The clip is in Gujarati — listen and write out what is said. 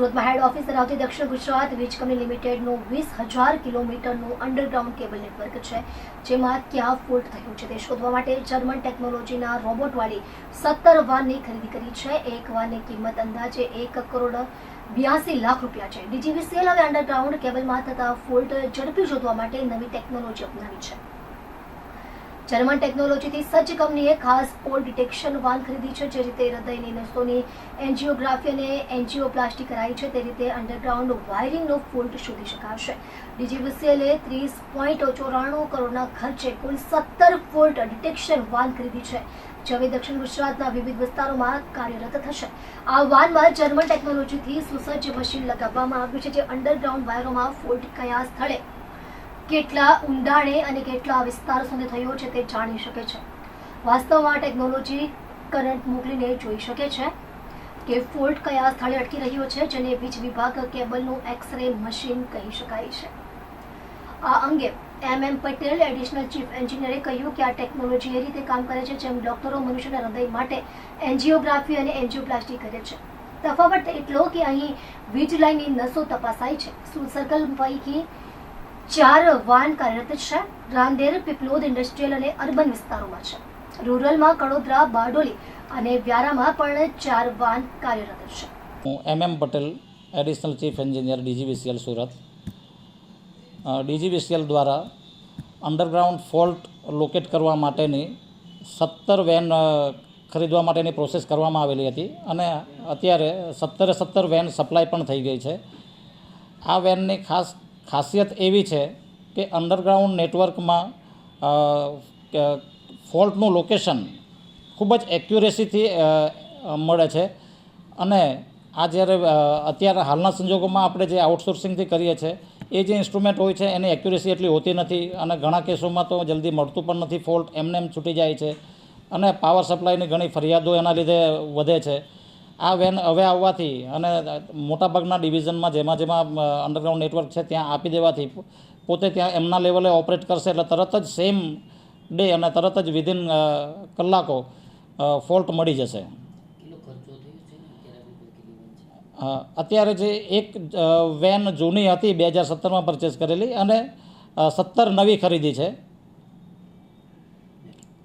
સુરતમાં હેડ ઓફિસ ધરાવતી દક્ષિણ ગુજરાત વીજ કંપની લિમિટેડનું વીસ હજાર કિલોમીટરનું અંડરગ્રાઉન્ડ કેબલ નેટવર્ક છે, જેમાં ક્યાં ફોલ્ટ થયું છે તે શોધવા માટે જર્મન ટેકનોલોજીના રોબોટવાળી સત્તર વાનની ખરીદી કરી છે. એક વાનની કિંમત અંદાજે એક કરોડ બ્યાસી લાખ રૂપિયા છે. ડીજીવીસીએલ હવે અંડરગ્રાઉન્ડ કેબલમાં થતા ફોલ્ટ ઝડપી શોધવા માટે નવી ટેકનોલોજી અપનાવી છે. જર્મન ટેકનોલોજીથી સજ્જ કંપનીએ ખાસ પોલ ડિટેક્શન વાન ખરીદી છે, જે રીતે હૃદયની નસોની એન્જિયોગ્રાફી અને એન્જિયોપ્લાસ્ટી કરાઈ છે, તે રીતે અંડરગ્રાઉન્ડ વાયરિંગનો ફોલ્ટ શોધી શકાશે. ડીજીવીસીએલે ત્રીસ પોઈન્ટ ચોરાણું કરોડના ખર્ચે કુલ સત્તર ફોલ્ટ ડિટેક્શન વાન ખરીદી છે. જે દક્ષિણ ગુજરાતના વિવિધ વિસ્તારોમાં કાર્યરત થશે. આ વાનમાં જર્મન ટેકનોલોજીથી સુસજ્જ મશીન લગાવવામાં આવ્યું છે, જે અંડરગ્રાઉન્ડ વાયરોમાં ફોલ્ટ કયા સ્થળે કેટલા ઊંડાણે અને કેટલા વિસ્તાર સુધી થયો છે તે જાણી શકે છે. વાસ્તવમાં ટેકનોલોજી કરંટ મોકલીને જોઈ શકે છે કે ફોલ્ટ કયા સ્થળે અટકી રહ્યો છે જેને વીજ વિભાગ કેબલનું એક્સરે મશીન કહી શકાય છે. આ અંગે M M Patel additional chief એન્જિનિયરે કહ્યું કે આ ટેકનોલોજી એ રીતે કામ કરે છે જેમ ડોક્ટરો મનુષ્યના હૃદય માટે એન્જિયોગ્રાફી અને એન્જિયોપ્લાસ્ટી કરે છે. તફાવત એટલો કે અહીં વીજ લાઇનની નસો તપાસાય છે. સુર પૈકી ચાર વાન કાર્યરત છે. રાંદેર, પીપલોદ ઇન્ડસ્ટ્રીયલ અને અર્બન વિસ્તારોમાં છે. રૂરલમાં કડોદરા, બારડોલી અને વ્યારામાં પણ ચાર વાન કાર્યરત છે. હું M M Patel, additional chief engineer DGVCL Surat. DGVCL દ્વારા અંડરગ્રાઉન્ડ ફોલ્ટ લોકેટ કરવા માટેની સત્તર વેન ખરીદવા માટેની પ્રોસેસ કરવામાં આવેલી હતી અને અત્યારે સત્તરે સત્તર વેન સપ્લાય પણ થઈ ગઈ છે. આ વેનની ખાસ ખાસિયત એવી છે કે અંડરગ્રાઉન્ડ નેટવર્કમાં ફોલ્ટનું લોકેશન ખૂબ જ એક્યુરેસીથી મળે છે. અને આ જ્યારે અત્યારે હાલના સંજોગોમાં આપણે જે આઉટસોર્સિંગથી કરીએ છીએ, એ જે ઇન્સ્ટ્રુમેન્ટ હોય છે એની એક્યુરેસી એટલી હોતી નથી અને ઘણા કેસોમાં તો જલ્દી મળતું પણ નથી, ફોલ્ટ એમને એમ છૂટી જાય છે અને પાવર સપ્લાયની ઘણી ફરિયાદો એના લીધે વધે છે. આ વેન હવે આવવાથી અને મોટાભાગના ડિવિઝનમાં જેમાં જેમાં અંડરગ્રાઉન્ડ નેટવર્ક છે ત્યાં આપી દેવાથી પોતે ત્યાં એમના લેવલે ઓપરેટ કરશે એટલે તરત જ સેમ ડે અને તરત જ વિધિન કલાકો ફોલ્ટ મળી જશે. અત્યારે જે એક વેન જૂની હતી બે હજાર સત્તરમાં પરચેસ કરેલી અને સત્તર નવી ખરીદી છે.